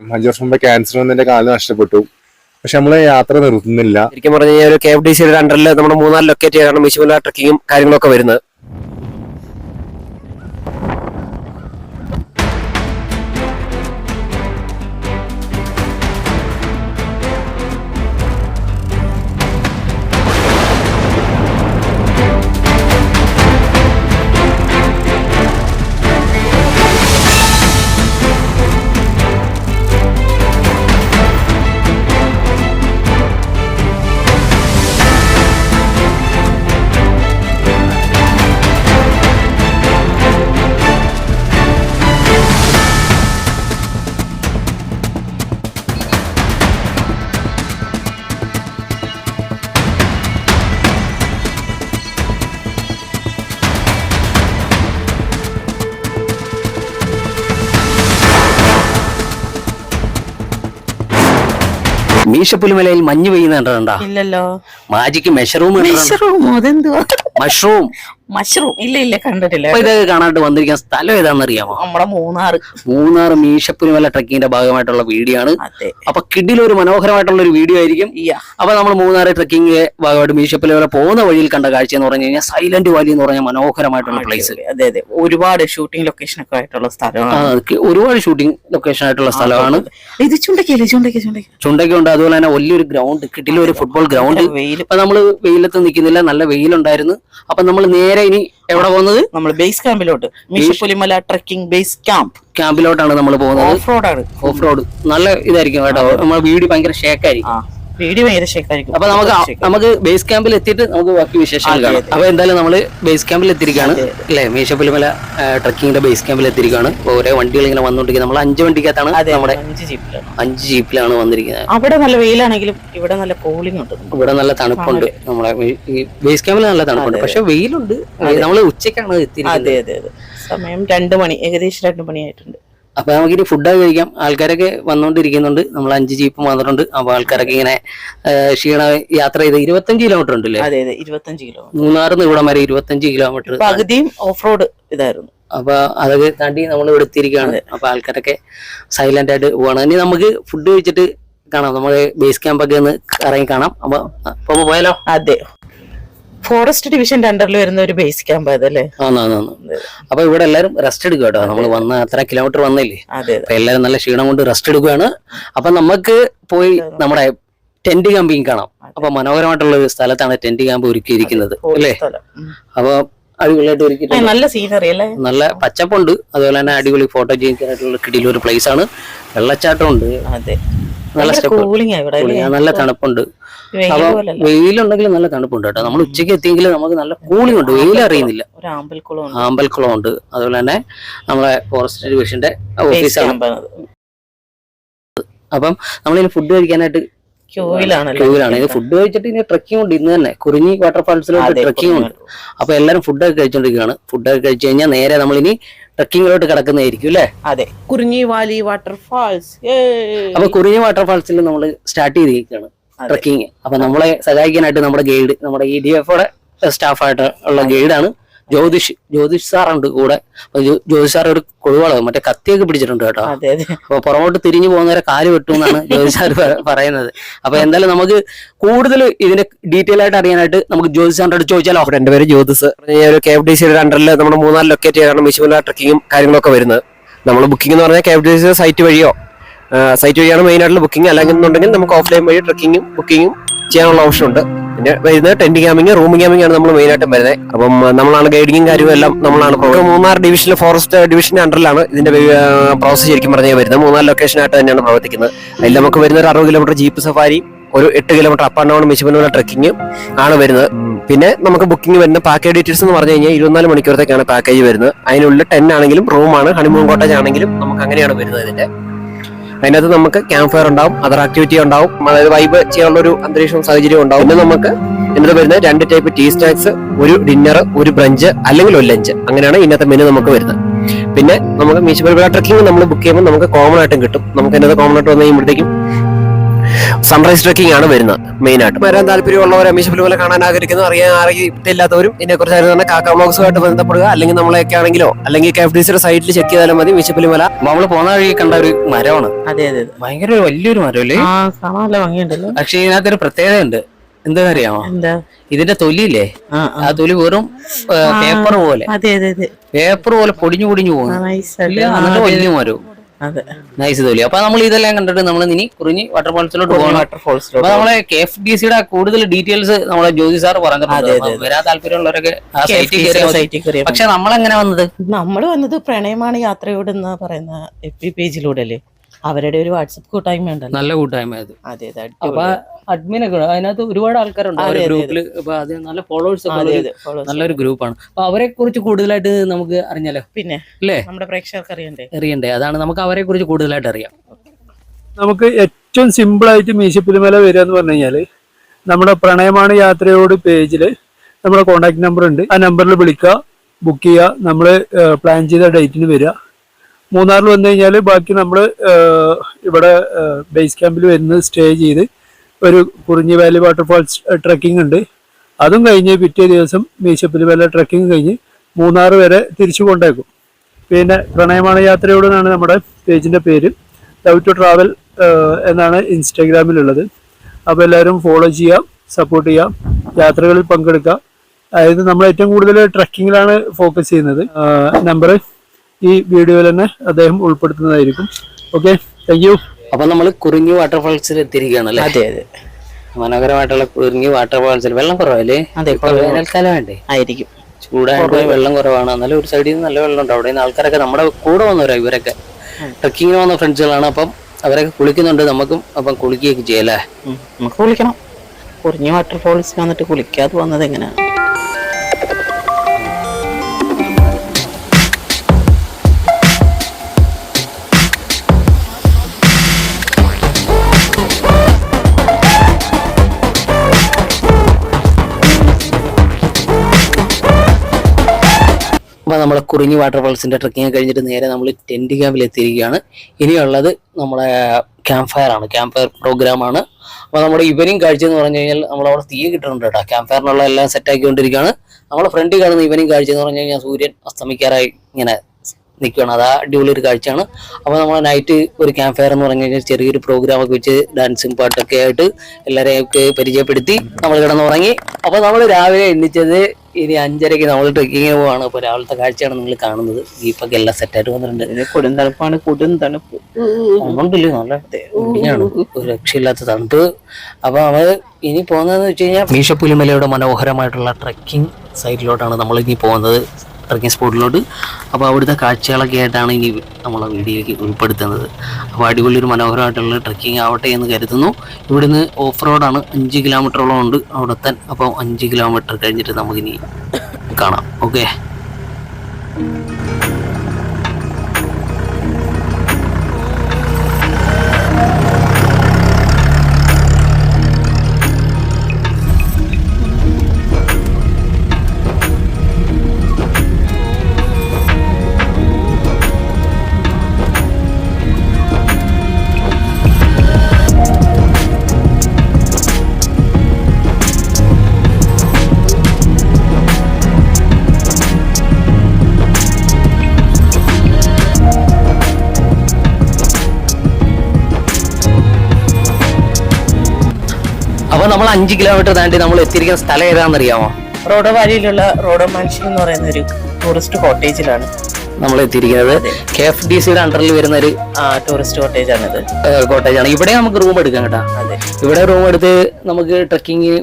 അഞ്ചു വർഷം മുമ്പ് ക്യാൻസർ വന്നതിന്റെ കാൽ നഷ്ടപ്പെട്ടു. പക്ഷെ നമ്മൾ യാത്ര നിർത്തുന്നില്ല. ശരിക്കും പറഞ്ഞു കഴിഞ്ഞാൽ ഒരു കെ എഫ് ഡി സിയുടെ അണ്ടറിൽ നമ്മുടെ മൂന്നാൽ ലൊക്കേറ്റ് ചെയ്താണ് മിശുമല ട്രക്കിങ്ങും കാര്യങ്ങളൊക്കെ വരുന്നത്. മീശപ്പുലിമലയിൽ മഞ്ഞ് പെയ്യുന്ന കണ്ടോ ഇല്ലല്ലോ മാജിക്ക് മെഷറൂം മെഷറൂം അതെന്തുവാ? Mushroom mushroom. ഇല്ല ഇല്ല കണ്ടിട്ടില്ല. അപ്പൊ ഇത് കാണാണ്ട് വന്നിരിക്കുന്ന സ്ഥലം ഏതാണെന്ന് അറിയാമോ നമ്മുടെ മൂന്നാർ മൂന്നാർ മീശപ്പുലിമല ട്രക്കിങ്ങിന്റെ ഭാഗമായിട്ടുള്ള വീഡിയോ ആണ് അപ്പൊ കിഡിലൊരു മനോഹരമായിട്ടുള്ള ഒരു വീഡിയോ ആയിരിക്കും അപ്പൊ നമ്മൾ മൂന്നാർ ട്രക്കിംഗ് ഭാഗമായിട്ട് മീശപ്പുലിമല പോകുന്ന വഴിയിൽ കണ്ട കാഴ്ച എന്ന് പറഞ്ഞു കഴിഞ്ഞാൽ സൈലന്റ് വാലി എന്ന് പറഞ്ഞ മനോഹരമായിട്ടുള്ള പ്ലേസ് അതെ അതെ. ഒരുപാട് ഷൂട്ടിംഗ് ലൊക്കേഷൻ ഒക്കെ ആയിട്ടുള്ള സ്ഥലമാണ്. ഒരുപാട് ഷൂട്ടിംഗ് ലൊക്കേഷൻ ആയിട്ടുള്ള സ്ഥലമാണ്. ഇത് ചുണ്ടക്കല്ലേ ചുണ്ടക്കി ചുണ്ടക്കി ചുണ്ടക്കുണ്ട് അതുപോലെ തന്നെ വലിയൊരു ഗ്രൗണ്ട് കിഡിലൊരു ഫുട്ബോൾ ഗ്രൗണ്ട് വെയിൽ ഇപ്പൊ നമ്മൾ വെയിലത്ത് നിൽക്കുന്നില്ല. നല്ല വെയിലുണ്ടായിരുന്നു. അപ്പൊ നമ്മൾ നേരെ ഇനി എവിടെ പോകുന്നത്? നമ്മൾ ബേസ് ക്യാമ്പിലോട്ട് മീശപ്പുലിമല ട്രക്കിംഗ് ബേസ് ക്യാമ്പ് ക്യാമ്പിലോട്ടാണ് നമ്മൾ പോകുന്നത്. ഓഫ് ആണ്. ഓഫ് റോഡ് നല്ല ഇതായിരിക്കും കേട്ടോ. നമ്മുടെ വീട് ഭയങ്കര ഷേക്കായിരിക്കും വീഡിയോ ഭയങ്കര ഷേക്കായിരിക്കും? അപ്പൊ നമുക്ക് നമുക്ക് ബേസ് ക്യാമ്പിൽ എത്തിയിട്ട് നമുക്ക് ബാക്കി വിശേഷങ്ങൾ കാണാം. അപ്പൊ എന്തായാലും നമ്മൾ ബേസ് ക്യാമ്പിൽ എത്തിയിരിക്കുകയാണ്. അല്ലെ? മീശപ്പുലിമല ട്രക്കിങ്ങിന്റെ ബേസ് ക്യാമ്പിൽ എത്തിയിരിക്കുകയാണ്. ഓരോ വണ്ടികൾ ഇങ്ങനെ വന്നുകൊണ്ടിരിക്കുന്നത് നമ്മൾ അഞ്ച് വണ്ടിക്കകത്താണ് നമ്മുടെ അഞ്ച് ജീപ്പിലാണ്. വന്നിരിക്കുന്നത്. അവിടെ നല്ല വെയിലാണെങ്കിലും ഇവിടെ നല്ല കൂളിംഗ് ഉണ്ട്. ഇവിടെ നല്ല തണുപ്പുണ്ട്. നമ്മുടെ ബേസ് ക്യാമ്പിൽ നല്ല തണുപ്പുണ്ട്. പക്ഷെ വെയിലുണ്ട്. നമ്മൾ ഉച്ചയ്ക്കാണ് എത്തിയിരിക്കുന്നത്. സമയം രണ്ട് മണി ഏകദേശം രണ്ട് മണിയായിട്ടുണ്ട്. അപ്പൊ നമുക്കിനി ഫുഡൊക്കെ കഴിക്കാം. ആൾക്കാരൊക്കെ വന്നുകൊണ്ടിരിക്കുന്നുണ്ട് നമ്മൾ അഞ്ച് ജീപ്പ് വന്നിട്ടുണ്ട്. അപ്പൊ ആൾക്കാരൊക്കെ ഇങ്ങനെ ക്ഷീണ യാത്ര ചെയ്ത് ഇരുപത്തഞ്ച് കിലോമീറ്റർ ഉണ്ടല്ലേ? അതെ അതെ. ഇരുപത്തഞ്ച് കിലോ മൂന്നാറിന്ന് ഇവിടം വരെ ഇരുപത്തഞ്ച് കിലോമീറ്റർ പകുതിയും ഓഫ് റോഡ് ഇതായിരുന്നു. അപ്പൊ അതൊക്കെ താണ്ടി നമ്മൾ ഇവിടെ എത്തിയിരിക്കുകയാണ്. അപ്പൊ ആൾക്കാരൊക്കെ സൈലന്റ് ആയിട്ട് പോവാണ്. ഇനി നമുക്ക് ഫുഡ് കഴിച്ചിട്ട് കാണാം. നമ്മുടെ ബേസ് ക്യാമ്പൊക്കെ ഒന്ന് ഇറങ്ങി കാണാം. അപ്പൊ പോയാലോ? അതെ. ഫോറസ്റ്റ് ഡിവിഷന്റെ അണ്ടറിൽ വരുന്ന ഒരു ബേസ് ക്യാമ്പ് അതല്ലേ അപ്പൊ ഇവിടെ എല്ലാരും റെസ്റ്റ് എടുക്കുക കേട്ടോ നമ്മൾ വന്ന അത്ര കിലോമീറ്റർ വന്നില്ലേ? അപ്പൊ എല്ലാരും നല്ല ക്ഷീണം കൊണ്ട് റെസ്റ്റ് എടുക്കുകയാണ് അപ്പൊ നമുക്ക് പോയി നമ്മുടെ ടെന്റ് ക്യാമ്പിങ് കാണാം. അപ്പൊ മനോഹരമായിട്ടുള്ള ഒരു സ്ഥലത്താണ് ടെന്റ് ക്യാമ്പ് ഒരുക്കിയിരിക്കുന്നത്. അല്ലേ. അപ്പൊ അടിപൊളിയായിട്ട് ഒരുക്കിയിട്ടുണ്ട്. നല്ല സീനറി അല്ലേ? നല്ല പച്ചപ്പുണ്ട്. അതുപോലെ തന്നെ അടിപൊളി ഫോട്ടോ കിടിയിൽ ഒരു പ്ലേസ് ആണ്. വെള്ളച്ചാട്ടം ഉണ്ട്. നല്ല സ്റ്റെപ്പ് നല്ല തണുപ്പുണ്ട്. അപ്പൊ വെയിലുണ്ടെങ്കിൽ നല്ല തണുപ്പുണ്ട് കേട്ടോ. നമ്മൾ ഉച്ചയ്ക്ക് എത്തിയെങ്കിൽ നമുക്ക് നല്ല കൂളിംഗ് ഉണ്ട്. വെയിൽ അറിയുന്നില്ല. ആമ്പൽക്കുളം ഉണ്ട്. അതുപോലെ തന്നെ നമ്മളെ ഫോറസ്റ്റ് ഡിവിഷന്റെ ഓഫീസാണ് അപ്പം നമ്മളിനി ഫുഡ് കഴിക്കാനായിട്ട് ക്യൂവിലാണ്. ഇത് ഫുഡ് കഴിച്ചിട്ട് ഇനി ട്രക്കിംഗ് ഉണ്ട്. ഇന്ന് തന്നെ കുറിഞ്ഞി വാട്ടർഫാൾസിലോട്ട് ട്രക്കിംഗ് ഉണ്ട്. അപ്പൊ ഫുഡ് ഫുഡൊക്കെ കഴിച്ചോണ്ടിരിക്കുകയാണ്. ഫുഡൊക്കെ കഴിച്ചു കഴിഞ്ഞാൽ നേരെ നമ്മൾ ഇനി ട്രക്കിങ്ങിലോട്ട് കിടക്കുന്നതായിരിക്കും അല്ലേ? അതെ. കുറിഞ്ഞി വാലി വാട്ടർഫാൾസ് അപ്പൊ കുറിഞ്ഞി വാട്ടർഫാൾസിൽ നമ്മൾ സ്റ്റാർട്ട് ചെയ്തിരിക്കുകയാണ് ട്രക്കിങ് അപ്പൊ നമ്മളെ സഹായിക്കാനായിട്ട് നമ്മുടെ ഗൈഡ് നമ്മുടെ ഇ ഡി എഫോടെ സ്റ്റാഫായിട്ട് ഉള്ള ഗൈഡാണ് ജ്യോതിഷ് ജ്യോതിഷ് സാറുണ്ട് കൂടെ. ജ്യോതിഷ് സാർ ഒരു കൊഴുവളവ് മറ്റേ കത്തിയൊക്കെ പിടിച്ചിട്ടുണ്ട് കേട്ടോ. അതെ അതെ. അപ്പൊ പുറമോട്ട് തിരിഞ്ഞു പോകുന്നവരെ കാൽ വെട്ടും എന്നാണ് ജ്യോതിഷ് സാർ പറയുന്നത്. അപ്പൊ എന്തായാലും നമുക്ക് കൂടുതൽ ഇതിന്റെ ഡീറ്റെയിൽ ആയിട്ട് അറിയാനായിട്ട് നമുക്ക് ജ്യോതിഷ് സാറിന്റെ അടുത്ത് ചോദിച്ചാലോ എന്റെ പേര് ജ്യോതിസ് ഒരു കെ എഫ് ഡി സിയുടെ അണ്ടറിൽ നമ്മുടെ മൂന്നാൽ ലൊക്കേറ്റ് ചെയ്താണ് മിശുമല ട്രക്കിങ്ങും കാര്യങ്ങളൊക്കെ വരുന്നത്. നമ്മൾ ബുക്കിംഗ് എന്ന് പറഞ്ഞാൽ K F D C site വഴിയോ സൈറ്റ് വഴിയാണ് മെയിൻ ആയിട്ടുള്ള ബുക്കിംഗ് അല്ലെങ്കിൽ നമുക്ക് ഓഫ്ലൈൻ വഴി ട്രക്കിങ്ങും ബുക്കിങ്ങും ചെയ്യാനുള്ള ഓപ്ഷൻ ഉണ്ട്. പിന്നെ വരുന്നത് ടെന്റ് ക്യാമ്പിങ് റൂം ക്യാമ്പിംഗ് ആണ് നമ്മൾ മെയിൻ ആയിട്ടും വരുന്നത് അപ്പം നമ്മളാണ് ഗൈഡിങ്ങും കാര്യവും എല്ലാം നമ്മളാണ് മൂന്നാർ ഡിവിഷനിലെ ഫോറസ്റ്റ് ഡിവിഷന്റെ അണ്ടറിലാണ് ഇതിന്റെ പ്രോസസ് ശരിക്കും പറഞ്ഞാൽ വരുന്നത്. മൂന്നാൽ ലൊക്കേഷൻ ആയിട്ട് തന്നെയാണ് പ്രവർത്തിക്കുന്നത്. അതിൽ നമുക്ക് വരുന്ന ഒരു അറുപത് കിലോമീറ്റർ ജീപ്പ് സഫാരി ഒരു എട്ട് കിലോമീറ്റർ അപ്പ് ആൻഡ് ഡൗൺ മിശുമനുള്ള ട്രക്കിംഗ് ആണ് വരുന്നത്. പിന്നെ നമുക്ക് ബുക്കിംഗ് വരുന്ന പാക്കേജ് ഡീറ്റെയിൽസ് എന്ന് പറഞ്ഞു കഴിഞ്ഞാൽ ഇരുപത്തിനാല് മണിക്കൂറത്തേക്കാണ് പാക്കേജ് വരുന്നത്. അതിനുള്ളിൽ ടെൻ ആണെങ്കിലും റൂമാണ് ഹണിമൂൺ കോട്ടേജ് ആണെങ്കിലും നമുക്ക് അങ്ങനെയാണ് വരുന്നത് ഇതിന്റെ. അതിനകത്ത് നമുക്ക് ക്യാമ്പ് ഫയർ ഉണ്ടാവും അതർ ആക്ടിവിറ്റി ഉണ്ടാവും. അതായത് വൈബ് ചെയ്യാനുള്ള ഒരു അന്തരീക്ഷവും സാഹചര്യവും ഉണ്ടാവും. പിന്നെ നമുക്ക് ഇന്നത്തെ വരുന്ന രണ്ട് ടൈപ്പ് ടീ സ്നാക്സ് ഒരു ഡിന്നർ ഒരു ബ്രഞ്ച് അല്ലെങ്കിൽ ഒരു ലഞ്ച് അങ്ങനെയാണ് ഇന്നത്തെ മെനു നമുക്ക് വരുന്നത്. പിന്നെ നമുക്ക് മീശപ്പുര ട്രക്കിംഗ് നമ്മൾ ബുക്ക് ചെയ്യുമ്പോൾ നമുക്ക് കോമൺ ആയിട്ടും കിട്ടും. നമുക്ക് ഇന്നത്തെ കോമൺ ആയിട്ട് വന്നു കഴിയുമ്പോഴത്തേക്കും സൺറൈസ് ട്രക്കിംഗ് ആണ് വരുന്നത് മെയിൻ ആയിട്ട്. വരാൻ താല്പര്യമുള്ളവർ അമീഷ് പോലെ കാണാൻ ആഗ്രഹിക്കുന്നു. അറിയാൻ അറിയില്ലാത്തവരും ഇതിനെക്കുറിച്ച് അറിയുന്ന കാക്ക ബ്ലോഗ്സുമായിട്ട് ബന്ധപ്പെടുക. അല്ലെങ്കിൽ നമ്മളെയൊക്കെ ആണെങ്കിലോ അല്ലെങ്കിൽ കെ എഫ് ഡി സിയുടെ സൈറ്റിൽ ചെക്ക് ചെയ്താലും മതി. മീശ ഫിലിമല നമ്മൾ പോകുന്ന വഴി കണ്ട ഒരു മരമാണ്. അതെ അതെ ഭയങ്കര വലിയൊരു മരം അല്ലേ ആ കാണാൻ ഭംഗിയുണ്ടല്ലോ. പക്ഷെ ഇതിനകത്തൊരു പ്രത്യേകത ഉണ്ട് എന്താ അറിയാമോ? എന്താ? ഇതിന്റെ തൊലിയില്ലേ? ആ തൊലി വെറും പേപ്പർ പോലെ. അതെ അതെ അതെ. പേപ്പർ പോലെ പൊടിഞ്ഞു പൊടിഞ്ഞു എന്നിട്ട് വലിയ മരവും അതെ. നൈസ് തോലി. അപ്പൊ നമ്മൾ ഇതെല്ലാം കണ്ടിട്ട് നമ്മൾ ഇനി കുറിഞ്ഞി വാട്ടർഫോൾസിലോട്ട് പോകണം. വാട്ടർഫോൾസിലോട്ട് അപ്പൊ നമ്മളെ കെ എഫ് ഡി സിയുടെ കൂടുതൽ ഡീറ്റെയിൽസ് നമ്മളെ ജ്യോതി സാർ പറഞ്ഞിട്ടുണ്ട്. വരാൻ താല്പര്യമുള്ളവരൊക്കെ പക്ഷെ നമ്മളെങ്ങനെ വന്നത്? നമ്മൾ വന്നത് പ്രണയമാണ് യാത്രയോട് എന്ന് പറയുന്ന എഫ് പി പേജിലൂടെ അല്ലേ? അവരുടെ ഒരു വാട്സപ്പ് കൂട്ടായ്മ ഉണ്ടല്ലോ. നല്ല കൂട്ടായ്മ അത്. അതെ അപ്പൊ അടിപൊളി. അഡ്മിനൊക്കെ അതിനകത്ത് ഒരുപാട് ആൾക്കാരുണ്ട്. അവരുടെ ഗ്രൂപ്പിൽ അപ്പൊ അത്. നല്ല ഫോളോവേഴ്സ് ഒക്കെ നല്ലൊരു ഗ്രൂപ്പാണ്. അപ്പൊ അവരെ കുറിച്ച് കൂടുതലായിട്ട് നമുക്ക് അറിഞ്ഞാലോ? പിന്നെ അല്ലേ? നമ്മുടെ പ്രേക്ഷകർക്ക് അറിയണ്ടേ? അറിയണ്ടേ. അതാണ് നമുക്ക് അവരെ കുറിച്ച് കൂടുതലായിട്ട് അറിയാം. നമുക്ക് ഏറ്റവും സിമ്പിൾ ആയിട്ട് മീശപ്പുലിമല വരിക എന്ന് പറഞ്ഞു കഴിഞ്ഞാൽ നമ്മുടെ പ്രണയമാണ് യാത്രയോട് പേജിൽ നമ്മുടെ കോണ്ടാക്ട് നമ്പർ ഉണ്ട്. ആ നമ്പറിൽ വിളിക്കുക ബുക്ക് ചെയ്യുക. നമ്മൾ പ്ലാൻ ചെയ്ത ഡേറ്റിന് വരിക. മൂന്നാറിൽ വന്നു കഴിഞ്ഞാൽ ബാക്കി നമ്മൾ ഇവിടെ ബേസ് ക്യാമ്പിൽ വരുന്നത് സ്റ്റേ ചെയ്ത് ഒരു കുറിഞ്ഞി വാലി വാട്ടർഫാൾസ് ട്രക്കിംഗ് ഉണ്ട്. അതും കഴിഞ്ഞ് പിറ്റേ ദിവസം മീശപ്പുലിമല ട്രക്കിംഗ് കഴിഞ്ഞ് മൂന്നാർ വരെ തിരിച്ചു കൊണ്ടേക്കും. പിന്നെ പ്രണയമാണ് യാത്രയോട് എന്നാണ് നമ്മുടെ പേജിന്റെ പേര്. ലവ് ടു ട്രാവൽ എന്നാണ് ഇൻസ്റ്റാഗ്രാമിലുള്ളത്. അപ്പോൾ എല്ലാവരും ഫോളോ ചെയ്യാം സപ്പോർട്ട് ചെയ്യാം യാത്രകളിൽ പങ്കെടുക്കാം. അതായത് നമ്മൾ ഏറ്റവും കൂടുതൽ ട്രക്കിങ്ങിലാണ് ഫോക്കസ് ചെയ്യുന്നത്. നമ്പർ ഈ വീഡിയോയിൽ തന്നെ അദ്ദേഹം ഉൾപ്പെടുത്തുന്നതായിരിക്കും. ഓക്കെ താങ്ക് യു അപ്പൊ നമ്മൾ കുറിഞ്ഞി വാട്ടർഫാൾസിൽ എത്തിയിരിക്കുകയാണ് അല്ലേ? അതെ അതെ. മനോഹരമായിട്ടുള്ള കുറിഞ്ഞി വാട്ടർഫാൾസിൽ വെള്ളം കുറവല്ലേ? അതെ. വേനൽക്കാലം വേണ്ടേ ആയിരിക്കും. ചൂടായിട്ട് വെള്ളം കുറവാണ്. എന്നാലും ഒരു സൈഡിൽ നിന്ന് നല്ല വെള്ളം ഉണ്ട് അവിടെ നിന്ന് ആൾക്കാരൊക്കെ നമ്മുടെ കൂടെ വന്നവരാ ഇവരൊക്കെ. ട്രക്കിങ്ങിന് വന്ന ഫ്രണ്ട്സുകളാണ് അപ്പം അവരൊക്കെ കുളിക്കുന്നുണ്ട്. നമുക്കും അപ്പം കുളിക്കുകയൊക്കെ ചെയ്യല്ലേ. നമുക്ക് കുളിക്കണം. കുറിഞ്ഞ വാട്ടർഫാൾസ് വന്നിട്ട് കുളിക്കാതെ വന്നത് എങ്ങനെയാണ്? അപ്പൊ നമ്മളെ കുറിഞ്ഞി വാട്ടർഫാൾസിന്റെ ട്രക്കിങ് കഴിഞ്ഞിട്ട് നേരെ നമ്മൾ ടെന്റ് ക്യാമ്പിൽ എത്തിയിരിക്കുകയാണ്. ഇനിയുള്ളത് നമ്മുടെ ക്യാമ്പ് ഫയർ ആണ്. ക്യാമ്പ് ഫയർ പ്രോഗ്രാമാണ് അപ്പോൾ അപ്പൊ നമ്മുടെ ഇവനിങ് കാഴ്ച എന്ന് പറഞ്ഞു കഴിഞ്ഞാൽ നമ്മൾ അവിടെ തീ കിട്ടുന്നുണ്ട് കേട്ടോ. ക്യാമ്പ് ഫയറിനുള്ള എല്ലാം സെറ്റ് ആക്കിക്കൊണ്ടിരിക്കുകയാണ്. നമ്മളെ ഫ്രണ്ടിൽ കാണുന്ന ഇവനിങ് കാഴ്ച എന്ന് പറഞ്ഞു കഴിഞ്ഞാൽ സൂര്യൻ അസ്തമിക്കാറായി ഇങ്ങനെ നിൽക്കുകയാണ്. അത് അടിപൊളി ഒരു കാഴ്ചയാണ്. അപ്പോൾ നമ്മൾ നൈറ്റ് ഒരു ക്യാമ്പ് ഫയർ എന്ന് പറഞ്ഞു കഴിഞ്ഞാൽ ചെറിയൊരു പ്രോഗ്രാം ഒക്കെ വെച്ച് ഡാൻസും പാട്ടൊക്കെ ആയിട്ട് എല്ലാവരെയൊക്കെ പരിചയപ്പെടുത്തി നമ്മൾ കിടന്നുറങ്ങി. അപ്പോൾ നമ്മൾ രാവിലെ എണ്ണിച്ചത് ഇനി അഞ്ചരയ്ക്ക് നമ്മൾ ട്രെക്കിങ്ങിന് പോവാണ്. അപ്പോൾ രാവിലത്തെ കാഴ്ചയാണ് നിങ്ങൾ കാണുന്നത്. ജീപ്പൊക്കെ എല്ലാം സെറ്റായിട്ട് വന്നിട്ടുണ്ട്. കൊടും തണുപ്പാണ് കൊടും തണുപ്പ്. അതുകൊണ്ടില്ലേ നല്ല ഇടിയാണ് ഒരു രക്ഷയില്ലാത്ത തണുപ്പ്. അപ്പൊ അവ ഇനി പോകുന്നതെന്ന് വെച്ച് കഴിഞ്ഞാൽ മീശപ്പുലിമലയുടെ മനോഹരമായിട്ടുള്ള ട്രക്കിംഗ് സൈറ്റിലോട്ടാണ് നമ്മൾ ഇനി പോകുന്നത്. ട്രക്കിംഗ് സ്പോട്ടിലോട്ട്. അപ്പോൾ അവിടുത്തെ കാഴ്ചകളൊക്കെ ആയിട്ടാണ് ഇനി നമ്മളെ വീഡിയോയ്ക്ക് ഉൾപ്പെടുത്തുന്നത്. അപ്പോൾ അടിപൊളി ഒരു മനോഹരമായിട്ടുള്ള ട്രക്കിംഗ് ആവട്ടെ എന്ന് കരുതുന്നു. ഇവിടുന്ന് ഓഫ് റോഡാണ് അഞ്ച് കിലോമീറ്ററോളം ഉണ്ട് അവിടെ എത്താൻ അപ്പോൾ അഞ്ച് കിലോമീറ്റർ കഴിഞ്ഞിട്ട് നമുക്കിനി കാണാം. ഓക്കെ അപ്പോൾ നമ്മൾ അഞ്ച് കിലോമീറ്റർ താണ്ടി നമ്മൾ എത്തിയിരിക്കുന്ന സ്ഥലം ഏതാണെന്നറിയാമോ? റോഡ് വാലിയിലുള്ള റോഡ് മാൻഷൻ എന്ന് പറയുന്ന ഒരു ടൂറിസ്റ്റ് കോട്ടേജിലാണ് നമ്മൾ എത്തിയിരിക്കുന്നത്. കെ എഫ് ഡി സിയുടെ അണ്ടറിൽ വരുന്ന ഒരു ടൂറിസ്റ്റ് കോട്ടേജ് ആണിത്. കോട്ടേജ് ആണ്. ഇവിടെ നമുക്ക് റൂം എടുക്കാം കേട്ടോ. ഇവിടെ റൂം എടുത്ത് നമുക്ക് ട്രക്കിങ്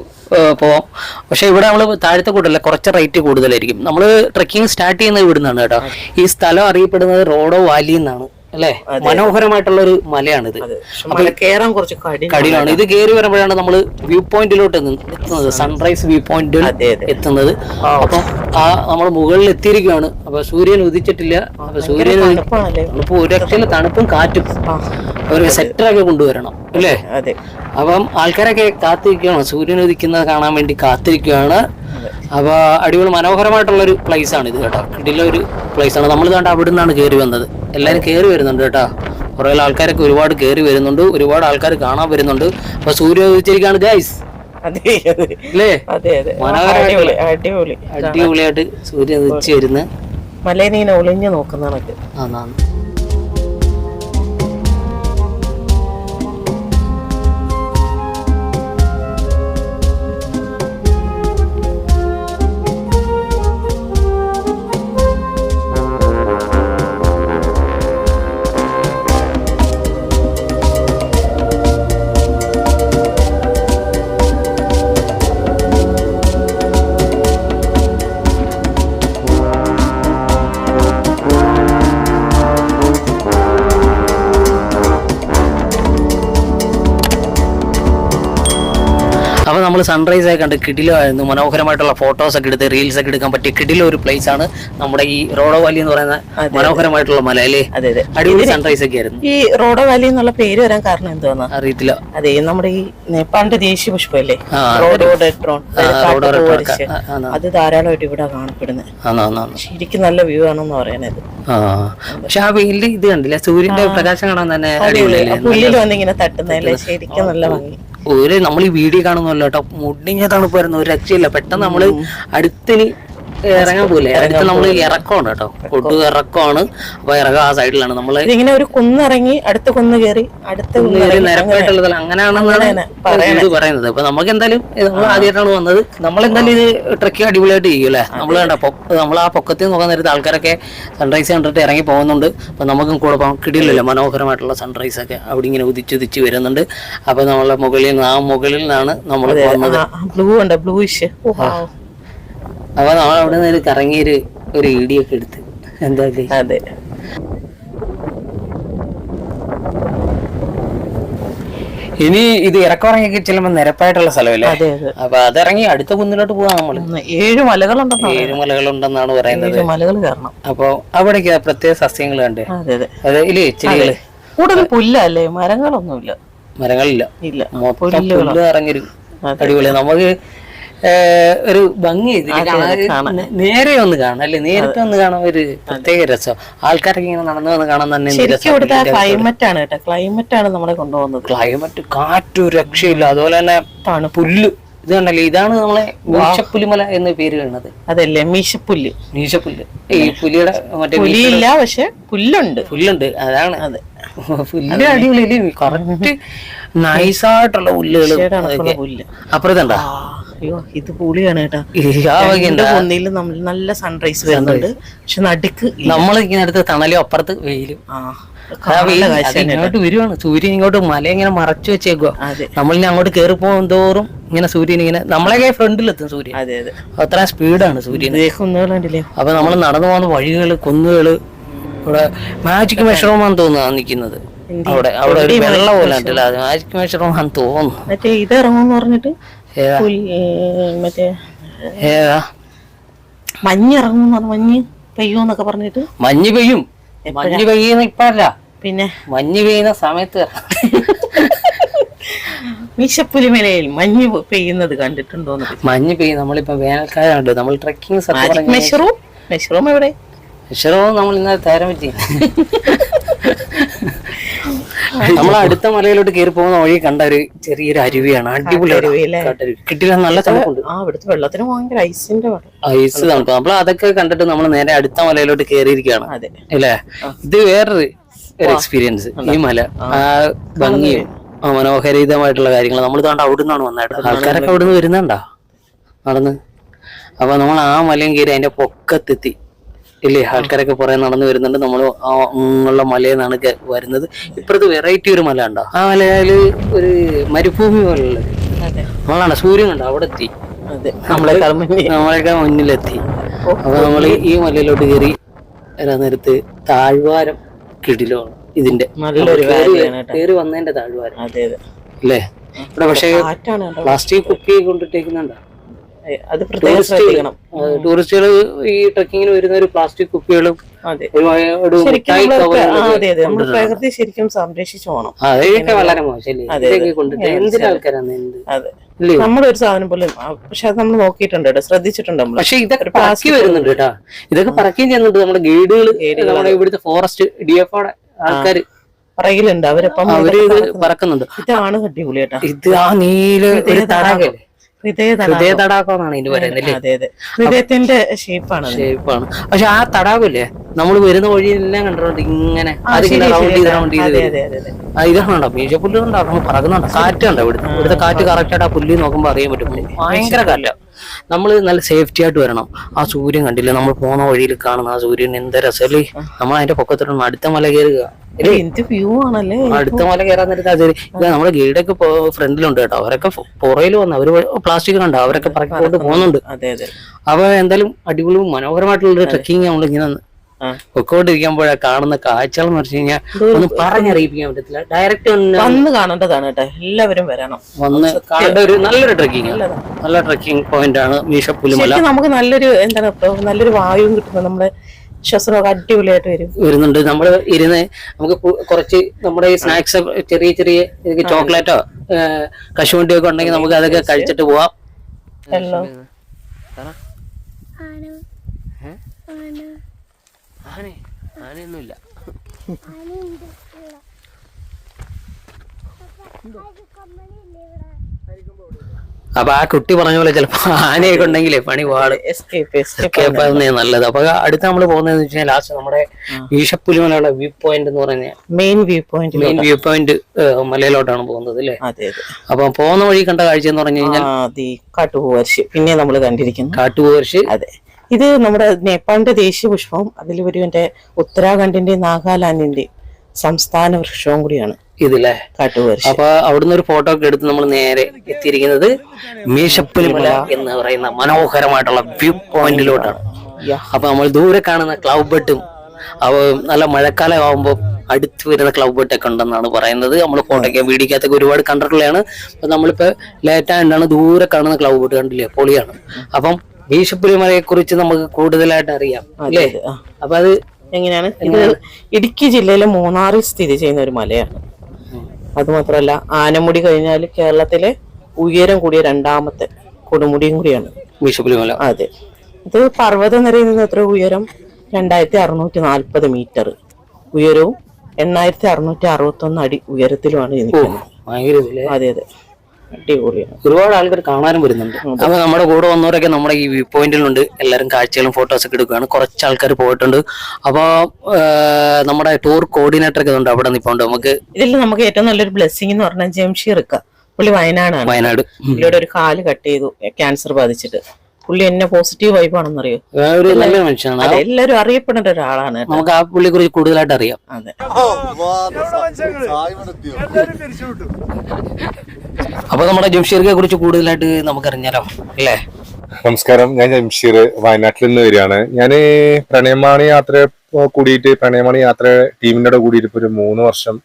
പോവാം. പക്ഷെ ഇവിടെ നമ്മൾ താഴത്തെ കൂട്ടല്ല കുറച്ച് റേറ്റ് കൂടുതലായിരിക്കും. നമ്മൾ ട്രക്കിംഗ് സ്റ്റാർട്ട് ചെയ്യുന്നത് ഇവിടുന്നാണ് കേട്ടോ. ഈ സ്ഥലം അറിയപ്പെടുന്നത് റോഡോ വാലി എന്നാണ് അല്ലേ? മനോഹരമായിട്ടുള്ള ഒരു മലയാണിത്. ഇത് കയറാൻ കുറച്ച് കടിയിലാണ് ഇത് കയറി വരുമ്പോഴാണ് നമ്മൾ വ്യൂ പോയിന്റിലോട്ട് എത്തുന്നത്. സൺറൈസ് വ്യൂ പോയിന്റിൽ. എത്തുന്നത്. അപ്പം ആ നമ്മൾ മുകളിൽ എത്തിയിരിക്കുകയാണ്. അപ്പൊ സൂര്യൻ ഉദിച്ചിട്ടില്ല. അപ്പൊ സൂര്യൻ തണുപ്പാണല്ലേ? ഒരു തണുപ്പും കാറ്റും. ഒരു സെറ്ററൊക്കെ കൊണ്ടുവരണം. അല്ലേ? അപ്പം ആൾക്കാരൊക്കെ കാത്തിരിക്കുകയാണ്. സൂര്യൻ ഉദിക്കുന്നത് കാണാൻ വേണ്ടി കാത്തിരിക്കുകയാണ്. അപ്പൊ അടിപൊളി മനോഹരമായിട്ടുള്ള ഒരു പ്ലേസ് ആണ് ഇത് കേട്ടോ. കിടില ഒരു പ്ലേസ് ആണ്. നമ്മൾ കണ്ട അവിടെ നിന്നാണ് കയറി വന്നത്. എല്ലാവരും കയറി വരുന്നുണ്ട് കേട്ടോ. കുറേ ആൾക്കാരൊക്കെ ഒരുപാട് കയറി വരുന്നുണ്ട്. ഒരുപാട് ആൾക്കാർ കാണാൻ വരുന്നുണ്ട്. അപ്പൊ സൂര്യ ഉദിച്ചിരിക്കുകയാണ് ഗൈസ് അടിപൊളിയായിട്ട് സൂര്യ ഉദിച്ചു വരുന്നത് മലേനെ ഒളിഞ്ഞു നോക്കുന്ന നമ്മൾ സൺറൈസ് ആയി കണ്ട് കിടിലായിരുന്നു മനോഹരമായിട്ടുള്ള ഫോട്ടോസ് ഒക്കെ എടുത്ത് റീൽസ് ഒക്കെ എടുക്കാൻ പറ്റിയ കിടില ഒരു പ്ലേസ് ആണ് നമ്മുടെ ഈ റോഡോ വാലി എന്ന് പറയുന്ന മനോഹരമായിട്ടുള്ള മല അല്ലേ? അതെ അതെ. അടിപൊളി സൺറൈസ് ഒക്കെ ആയിരുന്നു. ഈ റോഡോ വാലി എന്നുള്ള പേര് വരാൻ കാരണം എന്താണ് അറിയത്തില്ല. അതെ നമ്മുടെ ഈ നേപ്പാളിന്റെ ദേശീയ പുഷ്പം അല്ലേ. അത്. ധാരാളമായിട്ട് ഇവിടെ കാണപ്പെടുന്നത്. ശരിക്കും നല്ല വ്യൂ ആണെന്ന് പറയണത്. പക്ഷെ ആ വെയിലിന്റെ ഇത് കണ്ടില്ല? സൂര്യന്റെ പ്രകാശം കാണാൻ തന്നെ പുല്ലിൽ വന്നിങ്ങനെ തട്ടുന്നതല്ലേ? ശരിക്കും നല്ല ഭംഗി. ഒരു നമ്മൾ ഈ വീഡിയോ കാണുന്നല്ലോ കേട്ടോ. മുടിഞ്ഞ ഒരു രക്ഷയില്ല. പെട്ടെന്ന് നമ്മൾ അടുത്തിന് ഇറങ്ങാൻ പോലെ അടുത്ത് നമ്മൾ ഇറക്കമാണ് കേട്ടോ. കൊടു ഇറക്കമാണ്. അപ്പൊ ഇറക്കം ആ സൈഡിലാണ് നമ്മൾ ഇതിങ്ങനെ ഒരു കുന്നിറങ്ങി അടുത്ത കുന്ന് കയറി അടുത്ത കുന്ന് ഇറങ്ങി അങ്ങനെ. അങ്ങനെയാണെന്നാണ് ഇത് പറയുന്നത്. അപ്പൊ നമുക്ക് എന്തായാലും നമ്മൾ ആദ്യമായിട്ടാണ് വന്നത്. നമ്മൾ എന്തായാലും ഇത് ട്രക്കിംഗ് അടിപൊളിയായിട്ട് ചെയ്യും അല്ലേ? നമ്മൾ കണ്ട നമ്മൾ ആ പൊക്കത്തിൽ നോക്കാൻ നേരത്തെ ആൾക്കാരൊക്കെ സൺറൈസ് കണ്ടിട്ട് ഇറങ്ങി പോകുന്നുണ്ട്. അപ്പൊ നമുക്കും കൂടെ പോകാം. കിടിയില്ലല്ലോ മനോഹരമായിട്ടുള്ള സൺറൈസ് ഒക്കെ അവിടെ ഇങ്ങനെ ഉദിച്ചുദിച്ച് വരുന്നുണ്ട്. അപ്പൊ നമ്മളെ മുകളിൽ നിന്ന് ആ മുകളിൽ നിന്നാണ് നമ്മൾ പോകുന്നത്. ബ്ലൂ ഉണ്ട്? ബ്ലൂയിഷ് അപ്പൊ നമ്മൾ അവിടെ നിന്ന് കറങ്ങിയൊരു ഒരു വീഡിയോ ഒക്കെ എടുത്ത്. എന്താ അതെ. ഇനി ഇത് ഇറക്കമിറങ്ങിയൊക്കെ ചെല്ലുമ്പോൾ നിരപ്പായിട്ടുള്ള സ്ഥലമല്ലേ? അതെ അതെ. അപ്പൊ അതിറങ്ങി അടുത്ത കുന്നിലോട്ട് പോവാം നമ്മൾ. ഏഴ് മലകളുണ്ടെന്നാണ് ഏഴ് മലകളുണ്ടെന്നാണ് പറയുന്നത്. ഏഴ് മലകൾ കാരണം അപ്പൊ അവിടേക്ക് പ്രത്യേക സസ്യങ്ങൾ കണ്ട്? അതെ അതെ. അത് ഇല്ലേ ചെടികൾ? കൂടുതൽ പുല്ലല്ലേ? മരങ്ങളൊന്നുമില്ല. മരങ്ങളില്ല. ഇല്ല. മൊത്തം പുല്ല് ഇറങ്ങിയൊരു അടിപൊളി നമുക്ക് ഒരു ഭംഗി നേരെ ഒന്ന് കാണാം അല്ലെ? നേരത്തെ ഒന്ന് കാണാൻ ഒരു പ്രത്യേക രസം. ആൾക്കാരൊക്കെ ഇങ്ങനെ നടന്നു വന്ന് കാണാൻ തന്നെ ക്ലൈമറ്റ് ആണ് കേട്ടോ. ക്ലൈമറ്റ് ആണ് നമ്മളെ കൊണ്ടുപോകുന്നത്. ക്ലൈമറ്റ് കാറ്റു രക്ഷയില്ല. അതുപോലെ തന്നെ പുല്ല്. ഇത് കണ്ടല്ലേ? ഇതാണ് നമ്മളെ മീശപ്പുലിമല എന്ന പേര് വരുന്നത്. അതല്ലേ മീശപ്പുല്ല്. മീശപ്പുല്ല്. ഈ പുലിയുടെ മറ്റേ പുലിയില്ല പക്ഷെ പുല്ലുണ്ട്. പുല്ലുണ്ട്. അതാണ്. അതെ. പുല്ല് അടിപൊളി കറക്റ്റ് നൈസായിട്ടുള്ള പുല്ലുകൾ പുല്ല്. അപ്പുറത്തുണ്ടോ അയ്യോ ഇത് പൊളിയാണ് കേട്ടോ. ഒന്നിൽ നമ്മൾ നല്ല സൺറൈസ് വരുന്നുണ്ട്. പക്ഷെ നടുക്ക്. നമ്മൾ ഇങ്ങനെ അടുത്ത് തണലും അപ്പുറത്ത് വെയിലും. ഇങ്ങോട്ട് വരുവാണ്. സൂര്യൻ ഇങ്ങോട്ട് മല ഇങ്ങനെ മറച്ചു വെച്ചേക്കുക നമ്മളിനി അങ്ങോട്ട് കേറി പോകും തോറും ഇങ്ങനെ സൂര്യൻ ഇങ്ങനെ നമ്മളെ ഫ്രണ്ടിലെത്തും സൂര്യൻ. അതെ അതെ. അത്ര സ്പീഡാണ് സൂര്യൻ. അപ്പൊ നമ്മൾ നടന്നു പോകുന്ന വഴികൾ കുന്നുകൾ ഇവിടെ മാജിക് മെഷറുമാന്ന് തോന്നുന്നു നിൽക്കുന്നത്. അവിടെ അവിടെ ഒരു വെള്ളം പോലെ മാജിക് മെഷറുമാന്ന് തോന്നുന്നു. മറ്റേ ഇത് ഇറങ്ങുമെന്ന് പറഞ്ഞിട്ട് മറ്റേ ഏതാ? മഞ്ഞ് ഇറങ്ങുമെന്ന് പറഞ്ഞു മഞ്ഞ് പെയ്യൂന്നൊക്കെ പറഞ്ഞിട്ട്. മഞ്ഞ് പെയ്യും. മഞ്ഞ് പെയ്യുന്ന ഇപ്പല്ല പിന്നെ? മഞ്ഞ് പെയ്യുന്ന സമയത്ത്. മീശപ്പുലിമലയിൽ മഞ്ഞ് പെയ്യുന്നത് കണ്ടിട്ടുണ്ടോ മഞ്ഞ് പെയ്യും. നമ്മളിപ്പോ വേനൽക്കാലമുണ്ട് നമ്മൾ ട്രക്കിംഗ് മെഷറൂം മെഷറൂം എവിടെ? മെഷറും നമ്മൾ ഇന്നലെ തരം പറ്റി. നമ്മൾ അടുത്ത മലയിലോട്ട് കയറി പോകുന്ന വഴി കണ്ട ഒരു ചെറിയൊരു അരുവിയാണ്. അടിപൊളി അരുവിയല്ലേ? കിട്ടില്ല നല്ല തണുപ്പുണ്ട്. ആ ഇവിടുത്തെ വെള്ളത്തിന് ഭയങ്കര ഐസിന്റെ വെള്ളം. ഐസ് തണുപ്പ്. നമ്മൾ അതൊക്കെ കണ്ടിട്ട് നമ്മൾ നേരെ അടുത്ത മലയിലോട്ട് കയറിയിരിക്കുകയാണ് അല്ലേ? ഇത് വേറൊരു ഒരു എക്സ്പീരിയൻസ് ഈ മല. ആ. ഭംഗിയും ആ മനോഹരിതമായിട്ടുള്ള കാര്യങ്ങൾ നമ്മൾ കണ്ട അവിടെ നിന്നാണ് വന്നത് ആൾക്കാരൊക്കെ അവിടെ നിന്ന് വരുന്നുണ്ടാ? നടന്ന്? അപ്പൊ നമ്മൾ ആ മലയും കയറി അതിന്റെ പൊക്കത്തെത്തി. ഇല്ലേ? ആൾക്കാരൊക്കെ കുറെ നടന്നു വരുന്നുണ്ട്. നമ്മൾ ആ ഉള്ള മലയിൽ നിന്നാണ് വരുന്നത്. ഇപ്പുറത്ത് വെറൈറ്റി ഒരു മല ഉണ്ടോ ആ മലയിൽ ഒരു മരുഭൂമി പോലുള്ളത് നമ്മളാണ് സൂര്യൻ കണ്ടോ? അവിടെ എത്തി അതെ. നമ്മളെ കളമഞ്ഞി നമ്മളൊക്കെ മുന്നിലെത്തി. അപ്പൊ നമ്മൾ ഈ മലയിലോട്ട് കയറി വരാൻ നേരത്ത് താഴ്വാരം കിടിലാണ് ഇതിന്റെ. നല്ലൊരു കയറി വന്നതിന്റെ താഴ്വാരം. അല്ലേ? ഇവിടെ പക്ഷേ പ്ലാസ്റ്റിക് കുപ്പി കൊണ്ടിട്ടേക്കുന്നുണ്ടോ? അത് പ്രത്യേകം ശ്രദ്ധിക്കണം. ടൂറിസ്റ്റുകൾ ഈ ട്രക്കിങ്ങിന് വരുന്ന ഒരു പ്ലാസ്റ്റിക് കുപ്പികളും പ്രകൃതി ശരിക്കും സംരക്ഷിച്ചു പോകണം വളരെ മോശമല്ലേ? നമ്മുടെ ഒരു സാധനം പോലും പക്ഷെ അത് നമ്മൾ നോക്കിയിട്ടുണ്ട് കേട്ടോ ശ്രദ്ധിച്ചിട്ടുണ്ട് നമ്മൾ പക്ഷേ ഇതൊക്കെ പറക്കി വരുന്നുണ്ട് കേട്ടാ. ഇതൊക്കെ പറക്കുകയും ചെയ്യുന്നുണ്ട് നമ്മുടെ ഗൈഡുകൾ നമ്മുടെ ഇവിടുത്തെ ഫോറസ്റ്റ് ഡി എഫ് ആൾക്കാർ പറയലുണ്ട് അവരപ്പം അവർ പറക്കുന്നുണ്ട്. ഇതാണ് അടിപൊളി കേട്ടാ. ഇത് ആ നീല ഒരു തടാകല്ലേ ഹൃദയ തടാകം. എന്നാണ് ഇതിന് പറയുന്നത് അതെ അതെ. ഹൃദയത്തിന്റെ ഷേപ്പാണ് ഷേപ്പാണ് പക്ഷെ ആ തടാകല്ലേ നമ്മൾ വരുന്ന എല്ലാം കണ്ടിട്ടുണ്ട് ഇങ്ങനെ അതിങ്ങനെ റൗണ്ട് ചെയ്ത് റൗണ്ട് ചെയ്ത് ഇതാണോ മീശപ്പുല്ലുണ്ടോ പറകുന്നുണ്ടോ പറക്കുന്നുണ്ട്. കാറ്റുണ്ടോ ഇവിടുത്തെ ഇവിടുത്തെ കാറ്റ് കറക്റ്റ് ആയിട്ട് ആ പുല്ല് നോക്കുമ്പോൾ അറിയാൻ പറ്റും. ഭയങ്കര കാറ്റാ. നമ്മൾ നല്ല സേഫ്റ്റി ആയിട്ട് വരണം. ആ സൂര്യൻ കണ്ടില്ല? നമ്മൾ പോണ വഴിയിൽ കാണുന്ന ആ സൂര്യൻ എന്ത് രസമല്ലേ നമ്മൾ അതിന്റെ പൊക്കത്തിടണം. അടുത്ത മല കയറുക. അടുത്ത മല കയറാൻ നേരത്തെ അത് നമ്മുടെ ഗൈഡൊക്കെ ഫ്രണ്ടിലുണ്ട് കേട്ടോ. അവരൊക്കെ പുറയിൽ വന്ന് അവർ പ്ലാസ്റ്റിക് കണ്ടോ? അവരൊക്കെ പറക്കിക്കൊണ്ട് പോകുന്നുണ്ട്. അതെ അതെ. അപ്പൊ എന്തായാലും അടിപൊളി മനോഹരമായിട്ടുള്ള ട്രക്കിംഗ് ട്രക്കിങ് നമ്മൾ ഇങ്ങനെ ആ. പൊക്കോണ്ടിരിക്കുമ്പോഴാ കാണുന്ന കാഴ്ചകൾ എന്ന് വെച്ച് കഴിഞ്ഞാൽ ഒന്നും പറഞ്ഞറിയിപ്പിക്കാൻ പറ്റത്തില്ല. ഡയറക്റ്റ് വന്ന് കാണേണ്ടതാണ് കേട്ടോ. എല്ലാവരും വരണം. വന്ന് കാണേണ്ട ഒരു നല്ലൊരു ട്രക്കിംഗ് നല്ല ട്രക്കിംഗ് പോയിന്റ് ആണ് മീശപ്പുലിമല ശരിക്കും നമുക്ക് നല്ലൊരു എന്താണ് നല്ലൊരു വായുവും കിട്ടുന്നത് നമ്മുടെ ശ്വസനമൊക്കെ അടിപൊളിയായിട്ട് വരും. വരുന്നുണ്ട്. നമ്മൾ ഇരുന്ന് നമുക്ക് കുറച്ച് നമ്മുടെ ഈ സ്നാക്സ് ചെറിയ ചെറിയ ചോക്ലേറ്റോ കശുവണ്ടിയോ ഒക്കെ ഉണ്ടെങ്കിൽ നമുക്ക് അതൊക്കെ കഴിച്ചിട്ട് പോവാം. വെള്ളം ആനയൊന്നുമില്ല. അപ്പൊ ആ കുട്ടി പറഞ്ഞ പോലെ ചിലപ്പോ ആനയൊക്കെ ഉണ്ടെങ്കിലേ പണി പാട്. എസ്കേപ്പ് നല്ലത്. അപ്പൊ അടുത്ത് നമ്മൾ പോകുന്നതെന്ന് വെച്ചാൽ ലാസ്റ്റ് നമ്മുടെ ഈശപ്പുലിമലയുടെ വ്യൂ പോയിന്റ് എന്ന് പറഞ്ഞ main view point main view point മലയിലോട്ടാണ് പോകുന്നത് അല്ലേ? അതെ അതെ. അപ്പൊ പോകുന്ന വഴി കണ്ട കാഴ്ച എന്ന് പറഞ്ഞു കഴിഞ്ഞാൽ കാട്ടുപൂവർഷി പിന്നെ നമ്മൾ കണ്ടിരിക്കുന്നു. കാട്ടുപോർഷ് അതെ. ഇത് നമ്മുടെ നേപ്പാളിന്റെ ദേശീയ പുഷ്പവും അതിൽ ഒരു എന്റെ ഉത്തരാഖണ്ഡിന്റെ നാഗാലാൻഡിന്റെ സംസ്ഥാന വൃക്ഷവും കൂടിയാണ് ഇതില്ലേ കാട്ടുപൂവർഷി അപ്പൊ അവിടുന്ന് ഒരു ഫോട്ടോ ഒക്കെ എടുത്ത് നമ്മൾ നേരെ എത്തിയിരിക്കുന്നത് മീശപ്പുലിമല എന്ന് പറയുന്ന മനോഹരമായിട്ടുള്ള വ്യൂ പോയിന്റിലോട്ടാണ് അപ്പൊ നമ്മൾ ദൂരെ കാണുന്ന ക്ലൗഡ് ബെട്ടും അവ നല്ല മഴക്കാലം ആവുമ്പോൾ അടുത്ത് വരുന്ന ക്ലൗഡ് ബെട്ട് ഒക്കെ ഉണ്ടെന്നാണ് പറയുന്നത്. നമ്മൾ ഫോട്ടോയ്ക്ക് വീടിക്കകത്തൊക്കെ ഒരുപാട് കണ്ടിട്ടുള്ളതാണ്. അപ്പൊ നമ്മളിപ്പോ ലേറ്റ് ആയിട്ടാണ് ദൂരെ കാണുന്ന ക്ലൗഡ് ബെട്ട് കണ്ടില്ലേ? പൊളിയാണ്. അപ്പം മീശപ്പുലിമലയെ കുറിച്ച് നമുക്ക് കൂടുതലായിട്ട് അറിയാം അല്ലേ? അപ്പൊ അത് എങ്ങനെയാണ്? ഇത് ഇടുക്കി ജില്ലയിലെ മൂന്നാറിൽ സ്ഥിതി ചെയ്യുന്ന ഒരു മലയാണ്. അത് മാത്രല്ല ആനമുടി കഴിഞ്ഞാൽ കേരളത്തിലെ ഉയരം കൂടിയ രണ്ടാമത്തെ കൊടുമുടിയും കൂടിയാണ്. ഭീഷപ്പുലിമല അതെ. ഇത് പർവതനിരയിൽ നിന്ന് എത്ര ഉയരം? രണ്ടായിരത്തി അറുന്നൂറ്റി നാൽപ്പത് മീറ്റർ. ഉയരവും എണ്ണായിരത്തി അറുന്നൂറ്റി അറുപത്തി ഒന്ന് അടി ഉയരത്തിലുമാണ് അതെ അതെ. അടിപൊളിയാണ്. ഒരുപാട് ആൾക്കാർ കാണാനും വരുന്നുണ്ട്. അപ്പൊ നമ്മുടെ കൂടെ വന്നവരൊക്കെ നമ്മുടെ ഈ വ്യൂ പോയിന്റിലുണ്ട് എല്ലാവരും കാഴ്ചകളും ഫോട്ടോസ് ഒക്കെ എടുക്കുകയാണ്. കുറച്ച് ആൾക്കാർ പോയിട്ടുണ്ട്. അപ്പൊ നമ്മുടെ ടൂർ കോർഡിനേറ്റർ ഒക്കെ ഉണ്ട് അവിടെ നിപ്പോണ്ട്. നമുക്ക് ഇതിൽ നമുക്ക് ഏറ്റവും നല്ലൊരു ബ്ലെസ്സിംഗ് എന്ന് പറഞ്ഞാൽ ജംഷീർക്ക. പുള്ളി വയനാടാണ്. വയനാട്. പുള്ളിയുടെ ഒരു കാൽ കട്ട് ചെയ്തു ക്യാൻസർ ബാധിച്ചിട്ട്. പുള്ളി എന്നെ പോസിറ്റീവ് വൈബാണെന്നറിയോ ഒരു നല്ല മനുഷ്യനാണ്. എല്ലാരും അറിയപ്പെടുന്ന ഒരാളാണ് നമുക്ക് ആ പുള്ളിയെ കുറിച്ച് കൂടുതലായിട്ട് അറിയാം. അതെ. അപ്പൊ നമ്മുടെ ജംഷീറിനെ കുറിച്ച് കൂടുതലായിട്ട് നമുക്ക് അറിഞ്ഞാലോ അല്ലേ? നമസ്കാരം. ഞാൻ ജംഷീർ വയനാട്ടിൽ നിന്ന് വരികയാണ്. ഞാൻ പ്രണയമാണി യാത്ര കൂടിയിട്ട് പ്രണയമാണി യാത്ര ടീമിന്റെ കൂടെ കൂടിയിട്ട് ഒരു മൂന്ന് വർഷം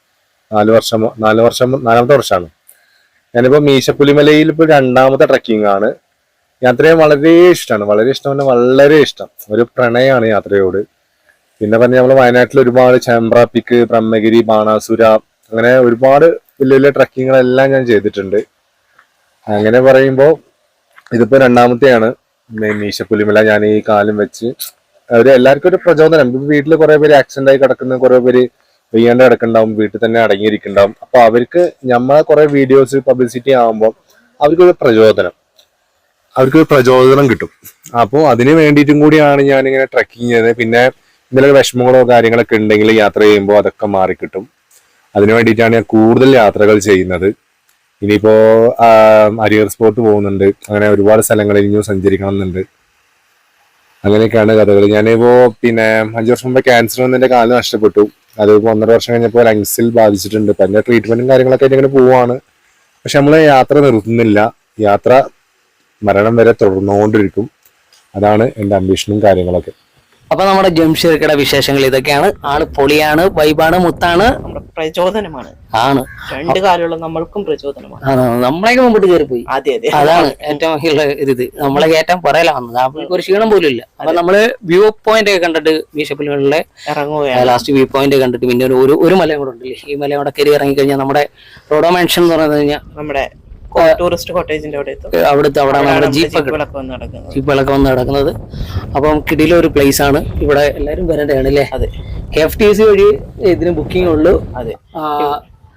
നാല് വർഷം നാല് വർഷം നാലാമത്തെ വർഷമാണ്. ഞാനിപ്പോ മീശപ്പുലിമലയിൽ ഇപ്പൊ രണ്ടാമത്തെ ട്രക്കിംഗ് ആണ്. യാത്രയെ വളരെ ഇഷ്ടമാണ്. വളരെ ഇഷ്ടം പറഞ്ഞാൽ വളരെ ഇഷ്ടം. ഒരു പ്രണയമാണ് യാത്രയോട്. പിന്നെ പറഞ്ഞ നമ്മൾ വയനാട്ടിൽ ഒരുപാട് ചെമ്പ്ര പിക്ക് ബ്രഹ്മഗിരി ബാണാസുര അങ്ങനെ ഒരുപാട് വലിയ വലിയ ട്രക്കിങ്ങുകളെല്ലാം ഞാൻ ചെയ്തിട്ടുണ്ട്. അങ്ങനെ പറയുമ്പോൾ ഇതിപ്പോൾ രണ്ടാമത്തെയാണ് മീശപ്പുലിമല. ഞാൻ ഈ കാലം വെച്ച് അവർ എല്ലാവർക്കും ഒരു പ്രചോദനം. ഇപ്പം വീട്ടിൽ കുറേ പേര് ആക്സിഡന്റ് ആയി കിടക്കുന്ന കുറേ പേര് വെയ്യാണ്ട് കിടക്കുന്നുണ്ടാവും വീട്ടിൽ തന്നെ അടങ്ങിയിരിക്കുന്നുണ്ടാവും അപ്പോൾ അവർക്ക് നമ്മളെ കുറേ വീഡിയോസ് പബ്ലിസിറ്റി ആകുമ്പോൾ അവർക്കൊരു പ്രചോദനം. അവർക്കൊരു പ്രചോദനം കിട്ടും. അപ്പോൾ അതിന് വേണ്ടിയിട്ടും കൂടിയാണ് ഞാനിങ്ങനെ ഇങ്ങനെ ട്രക്കിങ് ചെയ്തത്. പിന്നെ എന്തെങ്കിലും വിഷമങ്ങളോ കാര്യങ്ങളൊക്കെ ഉണ്ടെങ്കിൽ യാത്ര ചെയ്യുമ്പോൾ അതൊക്കെ മാറിക്കിട്ടും. അതിനു വേണ്ടിയിട്ടാണ് ഞാൻ കൂടുതൽ യാത്രകൾ ചെയ്യുന്നത്. ഇനിയിപ്പോ അരിയർ സ്പോർട്ട് പോകുന്നുണ്ട്. അങ്ങനെ ഒരുപാട് സ്ഥലങ്ങളിൽ ഇനിയും സഞ്ചരിക്കണം എന്നുണ്ട് അങ്ങനെയൊക്കെയാണ് കഥകൾ ഞാനിപ്പോ പിന്നെ അഞ്ചു വർഷം മുമ്പ് ക്യാൻസർ വന്ന് എന്റെ കാൽ നഷ്ടപ്പെട്ടു. അത് ഒന്നര വർഷം കഴിഞ്ഞപ്പോൾ ലങ്സിൽ ബാധിച്ചിട്ടുണ്ട്. അപ്പൊ ട്രീറ്റ്മെന്റും കാര്യങ്ങളൊക്കെ ആയിട്ട് ഇങ്ങനെ പോവാണ്. പക്ഷെ നമ്മൾ യാത്ര നിർത്തുന്നില്ല. യാത്ര മരണം വരെ തുടർന്നുകൊണ്ടിരിക്കും. അതാണ് എന്റെ അംബീഷനും കാര്യങ്ങളൊക്കെ. അപ്പൊ നമ്മുടെ ജംഷീർക്കയുടെ വിശേഷങ്ങൾ ഇതൊക്കെയാണ്. ആൾ പൊളിയാണ് വൈബാണ് മുത്താണ്. പ്രചോദനമാണ്. ആണ്. രണ്ട് കാലമുള്ള നമ്മൾക്കും പ്രചോദനമാണ്. നമ്മളെയൊക്കെ കയറി പോയി അതെ അതെ. അതാണ് ഏറ്റവും ഒരു ഇത്. നമ്മളെ കയറ്റം പറയലാണ് അവർക്ക് ഒരു ക്ഷീണം പോലും ഇല്ല അപ്പൊ നമ്മൾ വ്യൂ പോയിന്റ് ഒക്കെ കണ്ടിട്ട് മീശപ്പുലുകളിലെ ഇറങ്ങുകയാണ്. ലാസ്റ്റ് വ്യൂ പോയിന്റ് കണ്ടിട്ട് പിന്നെ ഒരു ഒരു- ഒരു മലയും കൂടെ ഉണ്ടല്ലേ ഈ മലയും കൂടെ കയറി ഇറങ്ങി കഴിഞ്ഞാൽ നമ്മുടെ റോഡോ മെൻഷൻ എന്ന് പറയുന്നത് കഴിഞ്ഞാൽ നമ്മുടെ ടൂറിസ്റ്റ് കോട്ടേജിന്റെ അവിടെ അവിടുത്തെ അവിടെ നമ്മുടെ ജീപ്പ് ജീപ്പുകളൊക്കെ വന്ന് നടക്കുന്നത്. അപ്പം കിടിലെ ഒരു പ്ലേസ് ആണ്. ഇവിടെ എല്ലാരും വരേണ്ടതാണ് അല്ലേ അതെ. എഫ് ടി സി വഴി ഇതിന് ബുക്കിംഗ് ഉള്ളൂ. അതെ.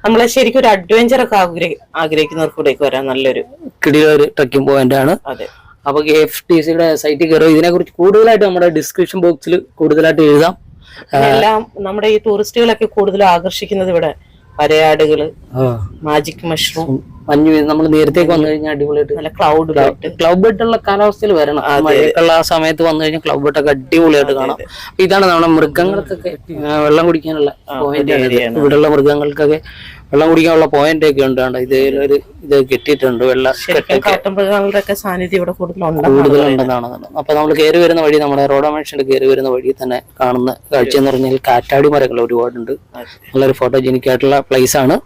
നമ്മളെ ശരിക്കും ഒരു അഡ്വഞ്ചർ ഒക്കെ ആഗ്രഹി- ആഗ്രഹിക്കുന്നവർക്ക് ഇവിടേക്ക് വരാൻ നല്ലൊരു കിടിലെ ഒരു ട്രക്കിംഗ് പോയിന്റ് ആണ്. അതെ. അപ്പൊ എഫ് ടി സിയുടെ സൈറ്റിൽ കയറും ഇതിനെക്കുറിച്ച് കൂടുതലായിട്ട് നമ്മുടെ ഡിസ്ക്രിപ്ഷൻ ബോക്സിൽ കൂടുതലായിട്ട് എഴുതാം. എല്ലാം നമ്മുടെ ഈ ടൂറിസ്റ്റുകളൊക്കെ കൂടുതൽ ആകർഷിക്കുന്നത് ഇവിടെ വരയാടുകൾ മാജിക് മഷ്റൂം മഞ്ഞ് നമ്മൾ നേരത്തേക്ക് വന്നു കഴിഞ്ഞാൽ അടിപൊളിയായിട്ട് നല്ല ക്ലൗഡ് ക്ലബ് ബെഡുള്ള കാലാവസ്ഥയിൽ വരണം. മഴയൊക്കെയുള്ള ആ സമയത്ത് വന്നു കഴിഞ്ഞാൽ ക്ലബ് ബെഡൊക്കെ അടിപൊളിയായിട്ട് കാണാം. അപ്പൊ ഇതാണ് നമ്മുടെ മൃഗങ്ങൾക്കൊക്കെ വെള്ളം കുടിക്കാനുള്ള പോയിന്റ് ഇവിടെയുള്ള മൃഗങ്ങൾക്കൊക്കെ വെള്ളം കുടിക്കാനുള്ള പോയിന്റ് ഒക്കെ ഉണ്ട് ഇത് ഒരു ഇത് കെട്ടിയിട്ടുണ്ട് വെള്ള സാന്നിധ്യം ഇവിടെ കൂടുതലുണ്ട് കൂടുതലുണ്ടെന്നാണ് അപ്പൊ നമ്മൾ കയറി വരുന്ന വഴി നമ്മുടെ റോഡ് മനുഷ്യന്റെ കയറി വരുന്ന വഴി തന്നെ കാണുന്ന കാഴ്ച എന്ന് പറഞ്ഞാൽ കാറ്റാടി മരങ്ങൾ ഒരുപാടുണ്ട് നല്ലൊരു ഫോട്ടോജനിക് ആയിട്ടുള്ള പ്ലേസ് ആണ്.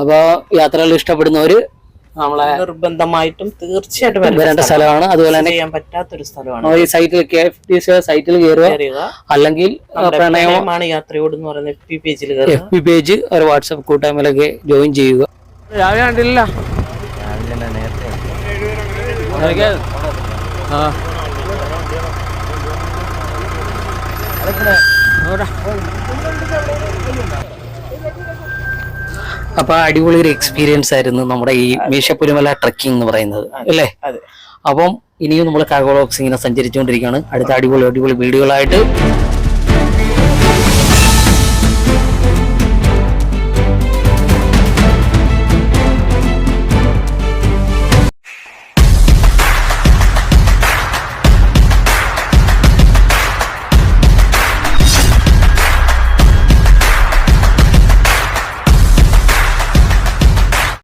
അപ്പൊ യാത്രകൾ ഇഷ്ടപ്പെടുന്നവര് നമ്മളെ നിർബന്ധമായിട്ടും തീർച്ചയായിട്ടും വരേണ്ട സ്ഥലമാണ്. അതുപോലെ തന്നെ ചെയ്യാൻ പറ്റാത്തൊരു സ്ഥലമാണ്. ഈ സൈറ്റിൽ കെ എഫ് ടി സി സൈറ്റിൽ കയറുക അല്ലെങ്കിൽ പ്രണയമാണ് യാത്രയോട് എന്ന് പറയുന്നത് എഫ് പി പേജിൽ എഫ് പി പേജ് ഒരു വാട്സപ്പ് കൂട്ടായ്മയിലൊക്കെ ജോയിൻ ചെയ്യുക. രാവിലെ കണ്ടില്ല അപ്പൊ അടിപൊളി ഒരു എക്സ്പീരിയൻസ് ആയിരുന്നു നമ്മുടെ ഈ മീശപ്പുലിമല ട്രക്കിംഗ് എന്ന് പറയുന്നത് അല്ലേ? അപ്പം ഇനിയും നമ്മൾ കാഗോളോക്സ് ഇങ്ങനെ സഞ്ചരിച്ചുകൊണ്ടിരിക്കുകയാണ്. അടുത്ത അടിപൊളി അടിപൊളി വീഡിയോകളായിട്ട്